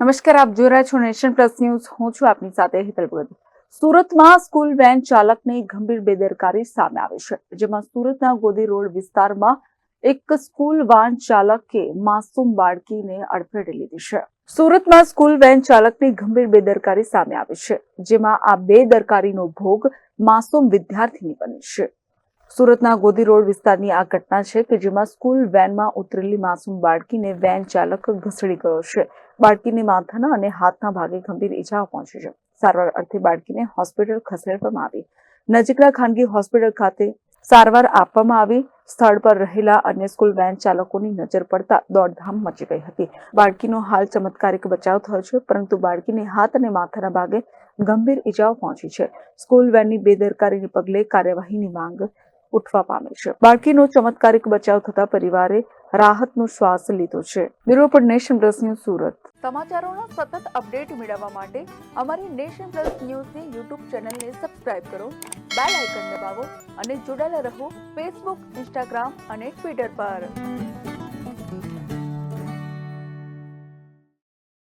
નમસ્કાર, આપ જોઈ રહ્યા છો નેશન પ્લસ ન્યૂઝ. હું છું આપની સાથે હિતલ ભગત. સુરતમાં સ્કૂલ વેન ચાલકની ગંભીર બેદરકારી સામે આવી છે. જેમાં સુરતના ગોદી રોડ વિસ્તારમાં એક સ્કૂલ વાન ચાલકે માસૂમ બાળકીને અડફેટે લીધી છે. સુરતમાં સ્કૂલ વેન ચાલકની ગંભીર બેદરકારી સામે આવી છે, જેમાં આ બેદરકારીનો ભોગ માસૂમ વિદ્યાર્થીની બની છે. સુરતના ગોદી રોડ વિસ્તારની આ ઘટના છે કે જેમાં સ્કૂલ વેનમાં ઉતરેલી માસૂમ બાળકીને વેન ચાલક ઘસડી ગયો છે. બાળકીને માથાના અને હાથના ભાગે ગંભીર ઈજાઓ પહોંચી છે. સારવાર અર્થે બાળકીને હોસ્પિટલ ખસેડવામાં આવી. નજીકના ખાનગી હોસ્પિટલ ખાતે સારવાર આપવામાં આવી. સ્થળ પર રહેલા અન્ય સ્કૂલ વેન ચાલકોની નજર પડતા દોડધામ મચી ગઈ હતી. બાળકીનો હાલ ચમત્કારિક બચાવ થયો છે, પરંતુ બાળકીને હાથ અને માથાના ભાગે ગંભીર ઈજાઓ પહોંચી છે. સ્કૂલ વેનની બેદરકારીને પગલે કાર્યવાહીની માંગ ઉઠવા પામે છે. બાળકીનો ચમત્કારિક બચાવ થતા પરિવારે રાહતનો શ્વાસ લીધો છે. બ્યુરો પર નેશન પ્લસ ન્યૂઝ સુરત. સમાચારોના સતત અપડેટ મેળવવા માટે અમારી નેશન પ્લસ ન્યૂઝની યુટ્યુબ ચેનલને સબસ્ક્રાઇબ કરો, બેલ આઇકન દબાવો અને જોડાયેલા રહો ફેસબુક, ઇન્સ્ટાગ્રામ અને ટ્વિટર પર.